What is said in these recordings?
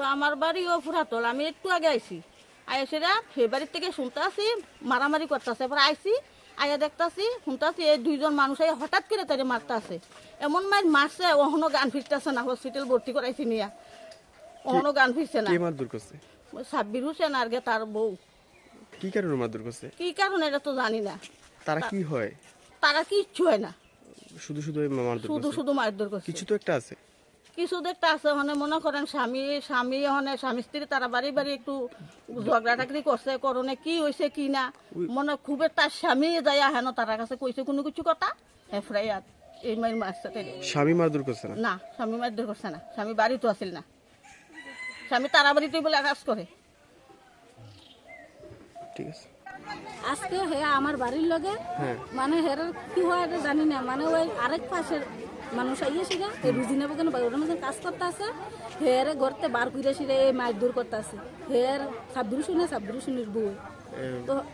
তো আমার বাড়িও ফুরাতল। আমি একটু আগে আইছি। আইসিরা বাড়ির থেকে শুনতে আসি মারামারি করতেছে। এবার আইসি আয়া দেখতাছি শুনতাছি এই দুইজন মানুষ এই হঠাৎ করে তারে মারতে আছে এমন মার মারছে ওহনো গান ফিরতেছে না হসপিটাল ভর্তি করাইছি নিয়া। ওহনো গান ফিরছে না। কে করছে? সাব্বির হোসেন আর গে তার বউ। কি কারণে মারধর করছে? কি কারণে এটা তো জানি না। তারা কি হয়? তারা কিচ্ছু হয় না। শুধু শুধু মারধর শুধু শুধু মারধর করছে। কিছু তো একটা আছে। কিছু দেখতে আছে মানে মনে করেন স্বামী স্বামী মানে স্বামী স্ত্রী তারা বাড়ি বাড়ি একটু ঝগড়া টাকরি করছে করণে কি হয়েছে কি না? মনে খুব তার স্বামী যায় হেন তার কাছে কইছে কোনো কিছু কথা? হেফরাই আর এই মাই মারছে স্বামী মারধর করছে না? না স্বামী মারধর করছে না। স্বামী বাড়িতে আসিল না। স্বামী তারা বাড়িতে বলে কাজ করে। ঠিক আছে। আজকে হে আমার বাড়ির লগে হ্যাঁ। মানে হের কি হয় জানি না মানে ওই আরেক পাশের মানুষ আইয়েছিল এই রুজি নেব কেন ওর মধ্যে কাজ করতে আছে। হের ঘরতে বার করে সিরে এই মাছ দূর করতে আছে। হের সাবদুরু শুনে সাবদুরু শুনির বউ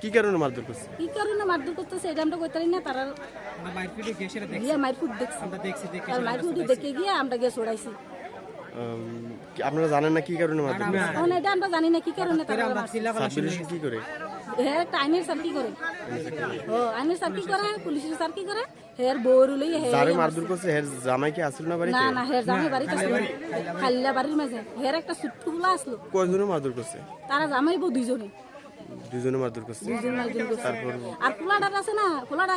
কি কারণে মারধর করছে কি কারণে মারধর করতেছে এটা আমরা কইতারি না তারা গিয়ে মারফুট দেখছি। আর মারফুট দেখে গিয়ে আমরা গিয়ে ছড়াইছি উম, কি- আপনারা জানেন না কি কারণে মারধর করছে? এটা আমরা জানি না কি কারণে তারা মারছে। কি করে? হে একটা আইনের স্যার কি করে ও আইনের স্যার কি করে পুলিশের স্যার কি করে হের বউর লই হে যারে মারধর করছে হের জামাই কি আসল না বাড়িতে না না হের জামাই বাড়িতে আসলো খাল্লা বাড়ির মাঝে হের একটা সুট্টু খোলা আসলো কয়জনে মারধর করছে তারা জামাই বউ দুইজনে দুজনে মারধর করছে দুইজন মাইজন করছে তারপর আর খোলাটা আছে না খোলাটা